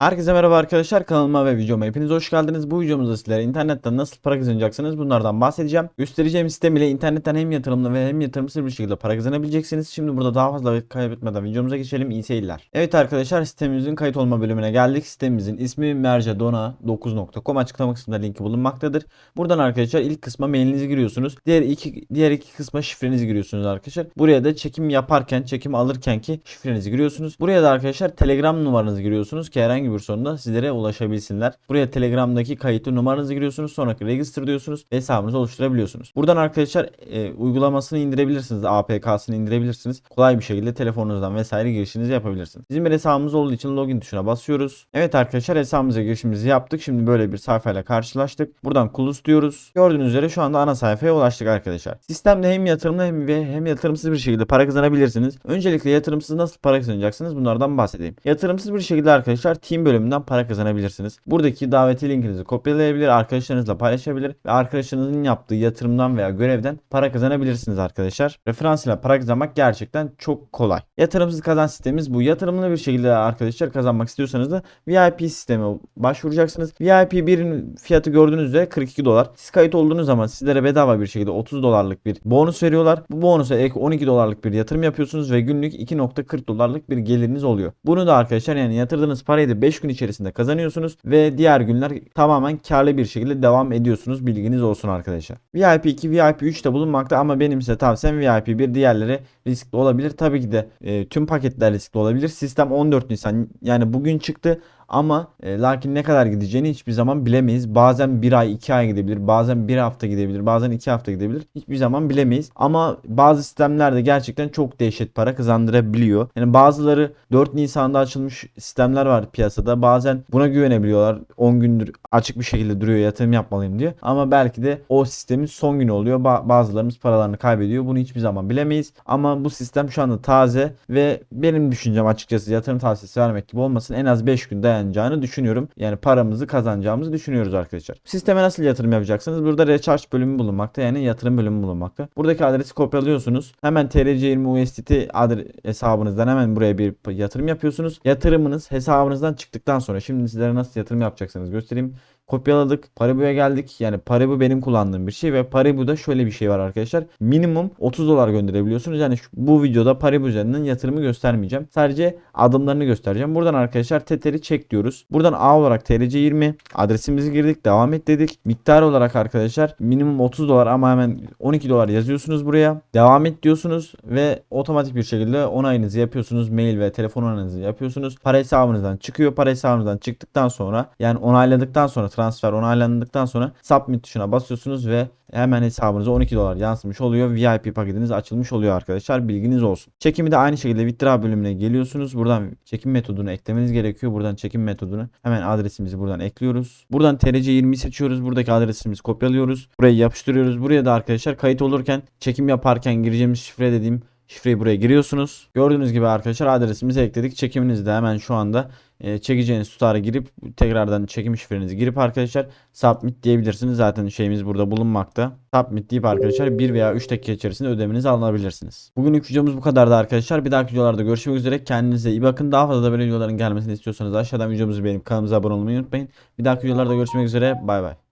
Herkese merhaba arkadaşlar kanalıma ve videoma hepiniz hoş geldiniz. Bu videomuzda sizlere internetten nasıl para kazanacaksınız bunlardan bahsedeceğim. Göstereceğim sistem ile internetten hem yatırımlı ve hem yatırımsız bir şekilde para kazanabileceksiniz. Şimdi burada daha fazla vakit kaybetmeden videomuza geçelim. İyi seyirler. Evet arkadaşlar sitemimizin kayıt olma bölümüne geldik. Sitemimizin ismi mercedona9.com açıklama kısmında linki bulunmaktadır. Buradan arkadaşlar ilk kısma mailinizi giriyorsunuz. Diğer iki diğer iki kısma şifrenizi giriyorsunuz arkadaşlar. Buraya da çekim yaparken, çekim alırken ki şifrenizi giriyorsunuz. Buraya da arkadaşlar Telegram numaranızı giriyorsunuz ki herhangi sorunda sizlere ulaşabilsinler. Buraya Telegram'daki kayıtlı numaranızı giriyorsunuz. Sonraki register diyorsunuz ve hesabınızı oluşturabiliyorsunuz. Buradan arkadaşlar e, uygulamasını indirebilirsiniz. APK'sını indirebilirsiniz. Kolay bir şekilde telefonunuzdan vesaire girişinizi yapabilirsiniz. Bizim bir hesabımız olduğu için login tuşuna basıyoruz. Evet arkadaşlar hesabımıza girişimizi yaptık. Şimdi böyle bir sayfayla karşılaştık. Buradan kulus diyoruz. Gördüğünüz üzere şu anda ana sayfaya ulaştık arkadaşlar. Sistemde hem yatırımlı hem ve hem yatırımsız bir şekilde para kazanabilirsiniz. Öncelikle yatırımsız nasıl para kazanacaksınız bunlardan bahsedeyim. Yatırımsız bir şekilde arkadaşlar Team bölümünden para kazanabilirsiniz. Buradaki daveti linkinizi kopyalayabilir, arkadaşlarınızla paylaşabilir ve arkadaşlarınızın yaptığı yatırımdan veya görevden para kazanabilirsiniz arkadaşlar. Referans ile para kazanmak gerçekten çok kolay. Yatırımsız kazan sistemimiz bu. Yatırımlı bir şekilde arkadaşlar kazanmak istiyorsanız da VIP sisteme başvuracaksınız. VIP birin fiyatı gördüğünüz üzere 42 dolar. Siz kayıt olduğunuz zaman sizlere bedava bir şekilde 30 dolarlık bir bonus veriyorlar. Bu bonusa ek 12 dolarlık bir yatırım yapıyorsunuz ve günlük 2.40 dolarlık bir geliriniz oluyor. Bunu da arkadaşlar yani yatırdığınız parayı da 5 gün içerisinde kazanıyorsunuz ve diğer günler tamamen karlı bir şekilde devam ediyorsunuz. Bilginiz olsun arkadaşlar. VIP 2, VIP 3 de bulunmakta ama benim size tavsiyem VIP 1 diğerleri riskli olabilir. Tabii ki de e, tüm paketler riskli olabilir. Sistem 14 Nisan yani bugün çıktı. Ama e, lakin ne kadar gideceğini hiçbir zaman bilemeyiz. Bazen bir ay, iki ay gidebilir. Bazen bir hafta gidebilir. Bazen iki hafta gidebilir. Hiçbir zaman bilemeyiz. Ama bazı sistemlerde gerçekten çok dehşet para kazandırabiliyor. Yani bazıları 4 Nisan'da açılmış sistemler var piyasada. Bazen buna güvenebiliyorlar. 10 gündür açık bir şekilde duruyor yatırım yapmalıyım diyor. Ama belki de o sistemin son günü oluyor. Ba- bazılarımız paralarını kaybediyor. Bunu hiçbir zaman bilemeyiz. Ama bu sistem şu anda taze ve benim düşüncem açıkçası yatırım tavsiyesi vermek gibi olmasın. En az 5 gün dayanacağını düşünüyorum. Yani paramızı kazanacağımızı düşünüyoruz arkadaşlar. Sisteme nasıl yatırım yapacaksınız? Burada recharge bölümü bulunmakta. Yani yatırım bölümü bulunmakta. Buradaki adresi kopyalıyorsunuz. Hemen TRC20 USDT adres hesabınızdan hemen buraya bir yatırım yapıyorsunuz. Yatırımınız hesabınızdan çıktıktan sonra şimdi sizlere nasıl yatırım yapacaksınız göstereyim kopyaladık. Paribu'ya geldik. Yani Paribu benim kullandığım bir şey ve Paribu'da şöyle bir şey var arkadaşlar. Minimum 30 dolar gönderebiliyorsunuz. Yani şu, bu videoda Paribu üzerinden yatırımı göstermeyeceğim. Sadece adımlarını göstereceğim. Buradan arkadaşlar Tether'i çek diyoruz. Buradan A olarak TRC20 adresimizi girdik. Devam et dedik. Miktar olarak arkadaşlar minimum 30 dolar ama hemen 12 dolar yazıyorsunuz buraya. Devam et diyorsunuz ve otomatik bir şekilde onayınızı yapıyorsunuz. Mail ve telefon onayınızı yapıyorsunuz. Para hesabınızdan çıkıyor. Para hesabınızdan çıktıktan sonra yani onayladıktan sonra transfer onaylandıktan sonra submit tuşuna basıyorsunuz ve hemen hesabınıza 12 dolar yansımış oluyor. VIP paketiniz açılmış oluyor arkadaşlar. Bilginiz olsun. Çekimi de aynı şekilde withdraw bölümüne geliyorsunuz. Buradan çekim metodunu eklemeniz gerekiyor. Buradan çekim metodunu hemen adresimizi buradan ekliyoruz. Buradan TRC20 seçiyoruz. Buradaki adresimizi kopyalıyoruz. Buraya yapıştırıyoruz. Buraya da arkadaşlar kayıt olurken çekim yaparken gireceğimiz şifre dediğim Şifreyi buraya giriyorsunuz. Gördüğünüz gibi arkadaşlar adresimizi ekledik. Çekiminizi de hemen şu anda e, çekeceğiniz tutara girip tekrardan çekim şifrenizi girip arkadaşlar submit diyebilirsiniz. Zaten şeyimiz burada bulunmakta. Submit deyip arkadaşlar 1 veya 3 dakika içerisinde ödemenizi alabilirsiniz. Bugünlük videomuz bu kadardı arkadaşlar. Bir dahaki videolarda görüşmek üzere. Kendinize iyi bakın. Daha fazla da böyle videoların gelmesini istiyorsanız aşağıdan videomuzu beğenip kanalımıza abone olmayı unutmayın. Bir dahaki videolarda görüşmek üzere. Bay bay.